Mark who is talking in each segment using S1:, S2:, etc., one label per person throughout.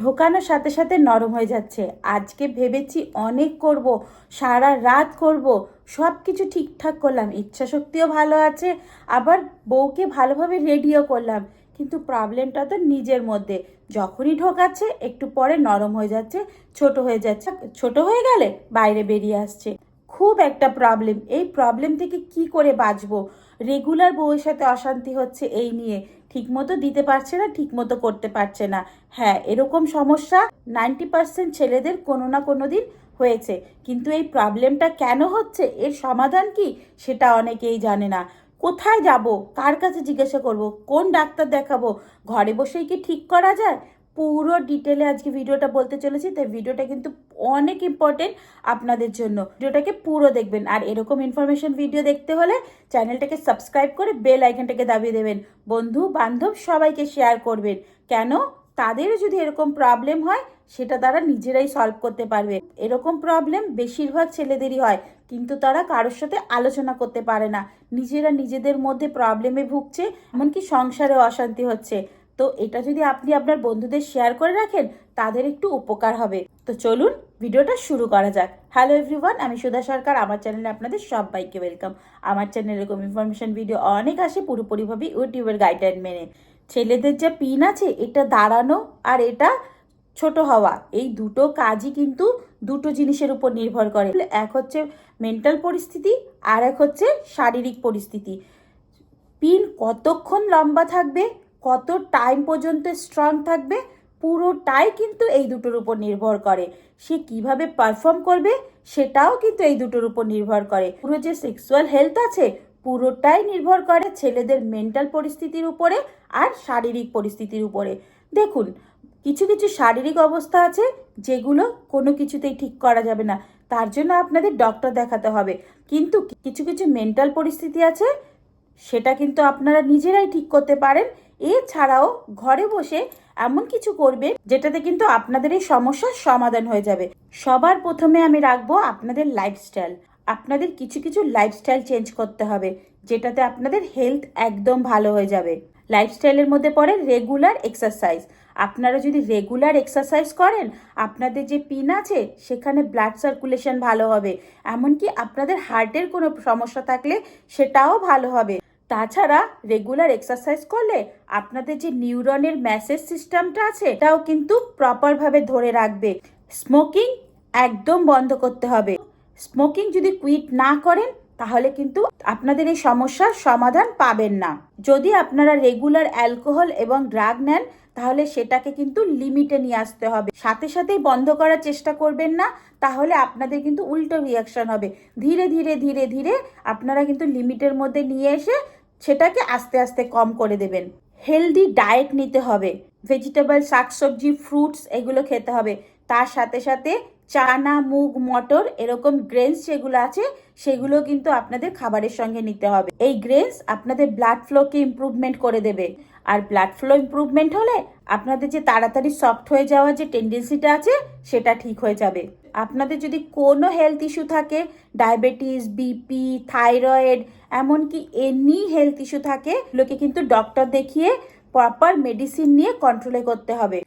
S1: ঢোকানোর সাথে সাথে নরম হয়ে যাচ্ছে। আজকে ভেবেছি অনেক করব, সারা রাত করব সব কিছু ঠিকঠাক করলাম ইচ্ছা শক্তিও ভালো আছে, আবার বউকে ভালোভাবে রেডিও করলাম, কিন্তু প্রবলেমটা তো নিজের মধ্যে। যখনই ঢোকাচ্ছে, একটু পরে নরম হয়ে যাচ্ছে, ছোট হয়ে যাচ্ছে, ছোট হয়ে গেলে বাইরে বেরিয়ে আসছে। খুব একটা প্রবলেম, এই প্রবলেম থেকে কি করে বাঁচবো? রেগুলার বউয়ের সাথে অশান্তি হচ্ছে এই নিয়ে। ঠিকমতো দিতে পারছে না, ঠিকমতো করতে পারছে না। হ্যাঁ এরকম সমস্যা নাইনটি পার্সেন্ট ছেলেদের কোনো না কোনো দিন হয়েছে। কিন্তু এই প্রবলেমটা কেন হচ্ছে? এর সমাধান কি? সেটা অনেকেই জানে না। কোথায় যাব? কার কাছে জিজ্ঞাসা করব? কোন ডাক্তার দেখাবো? ঘরে বসেই কি ঠিক করা যায়? পুরো ডিটেলে আজকে ভিডিওটা বলতে চলেছি, তাই ভিডিওটা কিন্তু অনেক ইম্পর্টেন্ট আপনাদের জন্য। ভিডিওটাকে পুরো দেখবেন, আর এরকম ইনফরমেশন ভিডিও দেখতে হলে চ্যানেলটাকে সাবস্ক্রাইব করে বেল আইকনটাকে দাবিয়ে দেবেন। বন্ধু, বান্ধব সবাইকে শেয়ার করবেন। কেন? তাদেরও যদি এরকম প্রবলেম হয়, সেটা তারা নিজেরাই সলভ করতে পারবে। এরকম প্রবলেম বেশিরভাগ ছেলেদেরই হয়, কিন্তু তারা কারোর সাথে আলোচনা করতে পারে না। নিজেরা নিজেদের মধ্যে প্রবলেমে ভুগছে, এমনকি সংসারে অশান্তি হচ্ছে। তো এটা যদি আপনি আপনার বন্ধুদের শেয়ার করে রাখেন, তাদের একটু উপকার হবে। তো চলুন ভিডিওটা শুরু করা যাক। হ্যালো এভরিওয়ান আমি সুধা সরকার। আমার চ্যানেলে আপনাদের সবাইকে ওয়েলকাম আমার চ্যানেলে এরকম ইনফরমেশন ভিডিও অনেক আসে পুরোপুরিভাবে ইউটিউবের গাইডলাইন মেনে। ছেলেদের যা পিন আছে, এটা দাঁড়ানো আর এটা ছোট হওয়া, এই দুটো কাজই কিন্তু দুটো জিনিসের উপর নির্ভর করে। এক হচ্ছে মেন্টাল পরিস্থিতি, আর এক হচ্ছে শারীরিক পরিস্থিতি। পিন কতক্ষণ লম্বা থাকবে কত টাইম পর্যন্ত স্ট্রং থাকবে, পুরোটাই কিন্তু এই দুটোর উপর নির্ভর করে। সে কীভাবে পারফর্ম করবে, সেটাও কিন্তু এই দুটোর উপর নির্ভর করে। পুরো যে সেক্সুয়াল হেলথ আছে, পুরোটাই নির্ভর করে ছেলেদের মেন্টাল পরিস্থিতির উপরে আর শারীরিক পরিস্থিতির উপরে। দেখুন, কিছু কিছু শারীরিক অবস্থা আছে, যেগুলো কোনো কিছুতেই ঠিক করা যাবে না। তার জন্য আপনাদের ডক্টর দেখাতে হবে। কিন্তু কিছু কিছু মেন্টাল পরিস্থিতি আছে, সেটা কিন্তু আপনারা নিজেরাই ঠিক করতে পারেন। এছাড়াও ঘরে বসে এমন কিছু করবে যেটাতে কিন্তু আপনাদের এই সমস্যার সমাধান হয়ে যাবে। সবার প্রথমে আমি রাখব আপনাদের লাইফস্টাইল আপনাদের কিছু কিছু লাইফস্টাইল চেঞ্জ করতে হবে, যেটাতে আপনাদের হেলথ একদম ভালো হয়ে যাবে। লাইফস্টাইলের মধ্যে পড়ে রেগুলার এক্সারসাইজ আপনারা যদি রেগুলার এক্সারসাইজ করেন, আপনাদের যে পিন আছে, সেখানে ব্লাড সার্কুলেশন ভালো হবে। এমনকি আপনাদের হার্টের কোনো সমস্যা থাকলে সেটাও ভালো হবে। তাছাড়া রেগুলার এক্সারসাইজ করলে আপনাদের যে নিউরনের ম্যাসেজ সিস্টেমটা আছে তাও কিন্তু প্রপারভাবে ধরে রাখবে। স্মোকিং একদম বন্ধ করতে হবে। স্মোকিং যদি কুইট না করেন, তাহলে কিন্তু আপনাদের এই সমস্যার সমাধান পাবেন না। যদি আপনারা রেগুলার অ্যালকোহল এবং ড্রাগ নেন তাহলে সেটাকে কিন্তু লিমিটে নিয়ে আসতে হবে। সাথে সাথেই বন্ধ করার চেষ্টা করবেন না, তাহলে আপনাদের কিন্তু উল্টো রিয়াকশান হবে। ধীরে ধীরে ধীরে ধীরে আপনারা কিন্তু লিমিটের মধ্যে নিয়ে এসে সেটাকে আস্তে আস্তে কম করে দেবেন। হেলদি ডায়েট নিতে হবে। ভেজিটেবল শাকসবজি ফ্রুটস এগুলো খেতে হবে। তার সাথে সাথে চানা, মুগ, মটর এরকম গ্রেনস যেগুলো আছে, সেগুলো কিন্তু আপনাদের খাবারের সঙ্গে নিতে হবে। এই গ্রেনস আপনাদের ব্লাড ফ্লোকে ইমপ্রুভমেন্ট করে দেবে। আর ব্লাড ফ্লো ইমপ্রুভমেন্ট হলে আপনাদের যে তাড়াতাড়ি সফট হয়ে যাওয়ার যে টেন্ডেন্সিটা আছে, সেটা ঠিক হয়ে যাবে। আপনাদের যদি কোনো হেলথ ইস্যু থাকে ডায়াবেটিস বিপি থাইরয়েড এমনকি এনি হেলথ ইস্যু থাকে লোকে কিন্তু ডক্টর দেখিয়ে প্রপার মেডিসিন নিয়ে কন্ট্রোলে করতে হবে।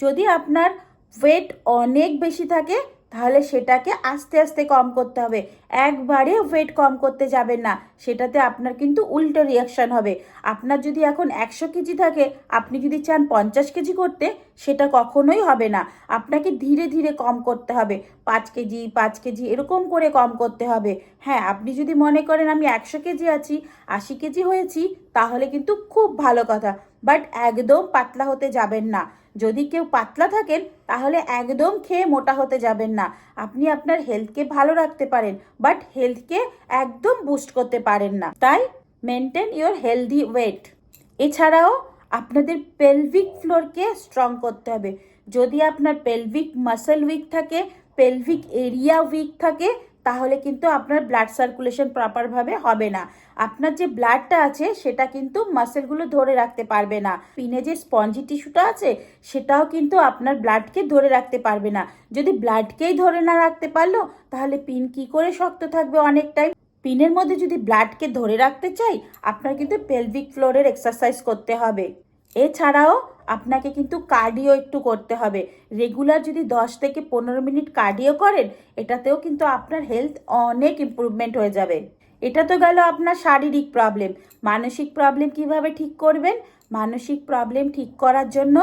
S1: যদি আপনার ওয়েট অনেক বেশি থাকে, তাহলে সেটাকে আস্তে আস্তে কম করতে হবে। একবারে ওয়েট কম করতে যাবেন না, সেটাতে আপনার কিন্তু উল্টো রিয়াকশন হবে। আপনার যদি এখন একশো কেজি থাকে, আপনি যদি চান পঞ্চাশ কেজি করতে, সেটা কখনোই হবে না। আপনাকে ধীরে ধীরে কম করতে হবে। পাঁচ কেজি পাঁচ কেজি এরকম করে কম করতে হবে। হ্যাঁ আপনি যদি মনে করেন আমি একশো কেজি আছি, আশি কেজি হয়েছি, তাহলে কিন্তু খুব ভালো কথা। বাট একদম পাতলা হতে যাবেন না। যদি কেউ পাতলা থাকেন, তাহলে একদম খেয়ে মোটা হতে যাবেন না। আপনি আপনার হেলথকে ভালো রাখতে পারেন বাট হেলথকে একদম বুস্ট করতে পারেন না। তাই মেনটেন ইওর হেলদি ওয়েট এছাড়াও আপনাদের পেলভিক ফ্লোরকে স্ট্রং করতে হবে। যদি আপনার পেলভিক মাসেল উইক থাকে পেলভিক এরিয়া উইক থাকে তাহলে কিন্তু আপনার ব্লাড সার্কুলেশন প্রপারভাবে হবে না। আপনার যে ব্লাডটা আছে, সেটা কিন্তু মাসেলগুলো ধরে রাখতে পারবে না। পিনে যে স্পঞ্জি টিস্যুটা আছে, সেটাও কিন্তু আপনার ব্লাডকে ধরে রাখতে পারবে না। যদি ব্লাডকেই ধরে না রাখতে পারল, তাহলে পিন কি করে শক্ত থাকবে অনেক টাইম পিনের মধ্যে যদি ব্লাডকে ধরে রাখতে চাই, আপনার কিন্তু পেলভিক ফ্লোরের এক্সারসাইজ করতে হবে। এছাড়াও আপনাকে কিন্তু কার্ডিও একটু করতে হবে। রেগুলার যদি দশ থেকে পনেরো মিনিট কার্ডিও করেন, এটাতেও কিন্তু আপনার হেলথ অনেক ইম্প্রুভমেন্ট হয়ে যাবে। এটা তো গেল আপনার শারীরিক প্রবলেম মানসিক প্রবলেম কীভাবে ঠিক করবেন? মানসিক প্রবলেম ঠিক করার জন্য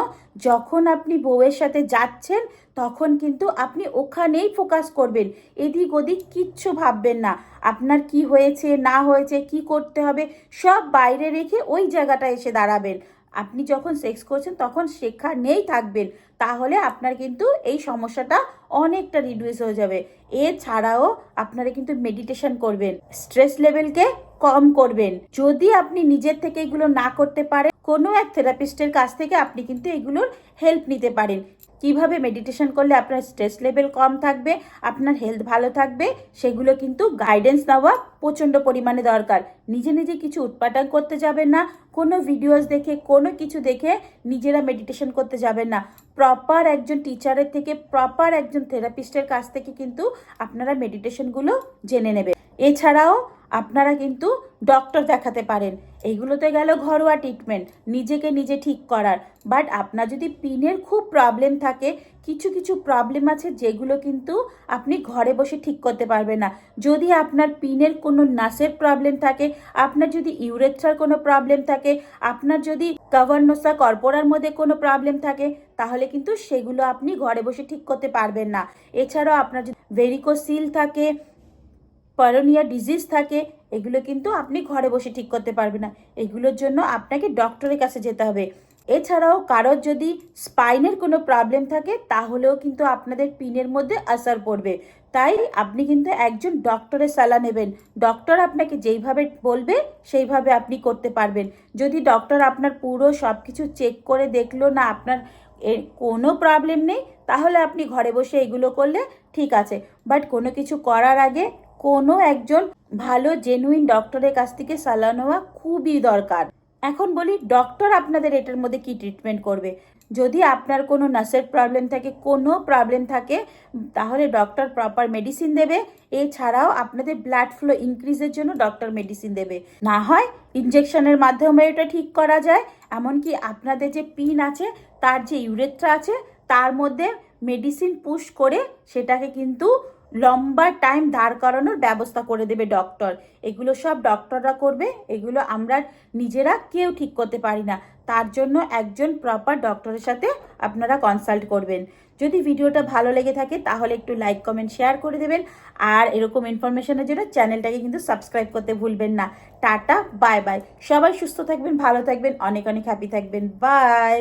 S1: যখন আপনি বউয়ের সাথে যাচ্ছেন, তখন কিন্তু আপনি ওখানেই ফোকাস করবেন। এদিক ওদিক কিচ্ছু ভাববেন না। আপনার কি হয়েছে, না হয়েছে, কি করতে হবে, সব বাইরে রেখে ওই জায়গাটা এসে দাঁড়াবেন। আপনি যখন সেক্স করছেন, তখন শেখা নেই থাকবেন। তাহলে আপনার কিন্তু এই সমস্যাটা অনেকটা রিডিউস হয়ে যাবে। এছাড়াও আপনারা কিন্তু মেডিটেশন করবেন। স্ট্রেস লেভেলকে কম করবেন। যদি আপনি নিজের থেকে এগুলো না করতে পারেন, কোনো এক থেরাপিস্টের কাছ থেকে আপনি কিন্তু এগুলোর হেল্প নিতে পারেন। কীভাবে মেডিটেশন করলে আপনার স্ট্রেস লেভেল কম থাকবে, আপনার হেলথ ভালো থাকবে, সেগুলো কিন্তু গাইডেন্স দেওয়া প্রচণ্ড পরিমাণে দরকার। নিজে নিজে কিছু উৎপাদন করতে যাবেন না, কোনো ভিডিওস দেখে, কোনো কিছু দেখে নিজেরা মেডিটেশন করতে যাবেন না। প্রপার একজন টিচারের থেকে প্রপার একজন থেরাপিস্টের কাছ থেকে কিন্তু আপনারা মেডিটেশনগুলো জেনে নেবে এছাড়াও আপনারা কিন্তু ডক্টর দেখাতে পারেন। এইগুলোতে গেল ঘরোয়া ট্রিটমেন্ট নিজেকে নিজে ঠিক করার। বাট আপনার যদি পিনের খুব প্রবলেম থাকে, কিছু কিছু প্রবলেম আছে যেগুলো কিন্তু আপনি ঘরে বসে ঠিক করতে পারবেন না। যদি আপনার পিনের কোনো নাসের প্রবলেম থাকে, আপনার যদি ইউরেথ্রার কোনো প্রবলেম থাকে, আপনার যদি কাভারনোসা কর্পোরার মধ্যে কোনো প্রবলেম থাকে, তাহলে কিন্তু সেগুলো আপনি ঘরে বসে ঠিক করতে পারবেন না। এছাড়াও আপনার যদি ভেরিকোসিল থাকে পরনিয়া ডিজিজ থাকে এগুলো কিন্তু আপনি ঘরে বসে ঠিক করতে পারবেন না। এগুলোর জন্য আপনাকে ডক্টরের কাছে যেতে হবে। এছাড়াও কারোর যদি স্পাইনের কোনো প্রবলেম থাকে, তাহলেও কিন্তু আপনাদের পিনের মধ্যে আসার পড়বে। তাই আপনি কিন্তু একজন ডক্টরের সালা নেবেন। ডক্টর আপনাকে যেইভাবে বলবে, সেইভাবে আপনি করতে পারবেন। যদি ডক্টর আপনার পুরো সব কিছু চেক করে দেখল না, আপনার এর কোনো প্রবলেম নেই, তাহলে আপনি ঘরে বসে এগুলো করলে ঠিক আছে। বাট কোনো কিছু করার আগে কোনো একজন ভালো জেনুইন ডক্টরের কাছ থেকে সালাহ নেওয়া খুবই দরকার। এখন বলি ডক্টর আপনাদের এটার মধ্যে কি ট্রিটমেন্ট করবে? যদি আপনার কোনো নার্সের প্রবলেম থাকে, কোনো প্রবলেম থাকে, তাহলে ডক্টর প্রপার মেডিসিন দেবে। এছাড়াও আপনাদের ব্লাড ফ্লো ইনক্রিজের জন্য ডক্টর মেডিসিন দেবে। না হয় ইনজেকশনের মাধ্যমে এটা ঠিক করা যায়, এমনকি আপনাদের যে পিন আছে, তার যে ইউরেথ্রা আছে, তার মধ্যে মেডিসিন পুশ করে সেটাকে কিন্তু লম্বা টাইম দাঁড় করানোর ব্যবস্থা করে দেবে ডক্টর এগুলো সব ডক্টররা করবে, এগুলো আমরা নিজেরা কেউ ঠিক করতে পারি না। তার জন্য একজন প্রপার ডক্টরের সাথে আপনারা কনসাল্ট করবেন। যদি ভিডিওটা ভালো লেগে থাকে, তাহলে একটু লাইক কমেন্ট শেয়ার করে দেবেন। আর এরকম ইনফরমেশনের জন্য চ্যানেলটাকে কিন্তু সাবস্ক্রাইব করতে ভুলবেন না। টাটা বাই বাই সবাই সুস্থ থাকবেন, ভালো থাকবেন, অনেক অনেক হ্যাপি থাকবেন। বাই